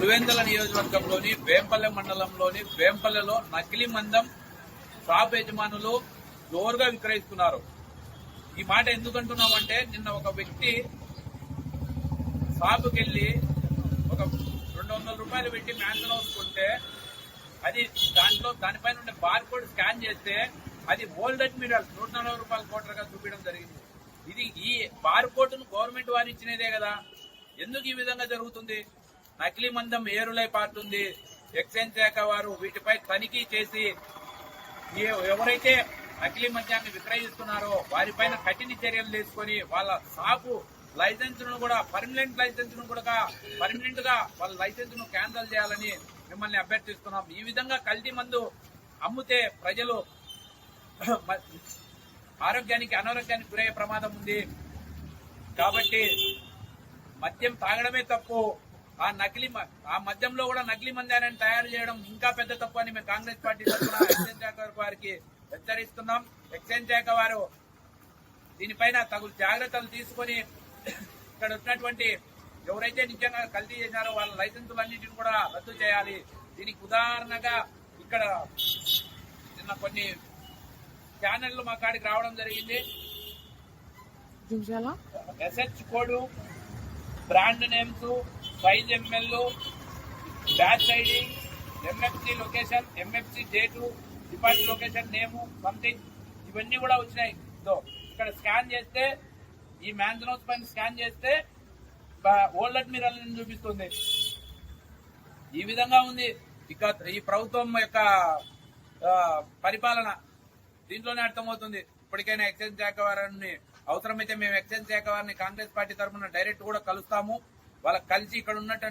పులివెందుల నియోజకవర్గంలోని వేంపల్లె మండలంలోని వేంపల్లెలో నకిలీ మందం షాప్ యజమానులు జోరుగా విక్రయిస్తున్నారు. ఈ మాట ఎందుకంటున్నామంటే నిన్న ఒక వ్యక్తి షాపుకి వెళ్ళి ఒక రెండు వందల రూపాయలు పెట్టి మ్యాన్సన్ హౌస్ కొంటే అది దాంట్లో దానిపైన ఉండే బార్ కోడ్ స్కాన్ చేస్తే అది ఓల్డెడ్ మిరల్ నూట నలభై రూపాయల కోటర్గా చూపించడం జరిగింది. ఇది ఈ బార్ కోడ్ను గవర్నమెంట్ వారు ఇచ్చినదే కదా. ఎందుకు ఈ విధంగా జరుగుతుంది? నకిలీ మందం ఏరులై పారుతుంది. ఎక్సైజ్ శాఖ వారు వీటిపై తనిఖీ చేసి ఏ- ఎవరైతే నకిలీ మద్యాన్ని విక్రయిస్తున్నారో వారిపైన కఠిన చర్యలు తీసుకొని వాళ్ళ షాపు లైసెన్స్ను కూడా పర్మనెంట్ లైసెన్స్ను కూడా పర్మనెంట్గా వాళ్ళ లైసెన్స్ను క్యాన్సల్ చేయాలని మిమ్మల్ని అభ్యర్థిస్తున్నాం. ఈ విధంగా కల్తీ మందు అమ్ముతే ప్రజలు మ- ఆరోగ్యానికి అనారోగ్యానికి గురయ్యే ప్రమాదం ఉంది. కాబట్టి మద్యం తాగడమే తప్పు. ఆ నకిలీ ఆ మద్యంలో కూడా నకిలీ మందాన్ని తయారు చేయడం ఇంకా పెద్ద తప్పు అని మేము కాంగ్రెస్ పార్టీ తరఫున ఎక్సైజ్ శాఖ వారికి హెచ్చరిస్తున్నాం. ఎక్సైజ్ శాఖ వారు దీనిపైన తగు జాగ్రత్తలు తీసుకొని ఇక్కడ ఉన్నటువంటి ఎవరైతే నిజంగా కల్తీ చేశారో వాళ్ళ లైసెన్సులన్నింటిని కూడా రద్దు చేయాలి. దీనికి ఉదాహరణగా ఇక్కడ నిన్న కొన్ని ఛానళ్ళు మా కాడికి రావడం జరిగింది. SH code brand names size ML batch ID MFC location MFC date depart location name something ఇవన్నీ కూడా వచ్చినాయి. సో ఇక్కడ స్కాన్ చేస్తే ఈ మ్యాన్సన్ పైన స్కాన్ చేస్తే ఓల్డెడ్ మిరల్ చూపిస్తుంది. ఈ విధంగా ఉంది. ఇక ఈ ప్రభుత్వం యొక్క పరిపాలన దీంట్లోనే అర్థమవుతుంది. ఇప్పటికైనా ఎక్సైజ్ శాఖ వారిని అవసరమైతే మేము ఎక్సైజ్ శాఖ వారిని కాంగ్రెస్ పార్టీ తరఫున డైరెక్ట్ కూడా కలుస్తాము. వాళ్ళకి కలిసి ఇక్కడ ఉన్నటువంటి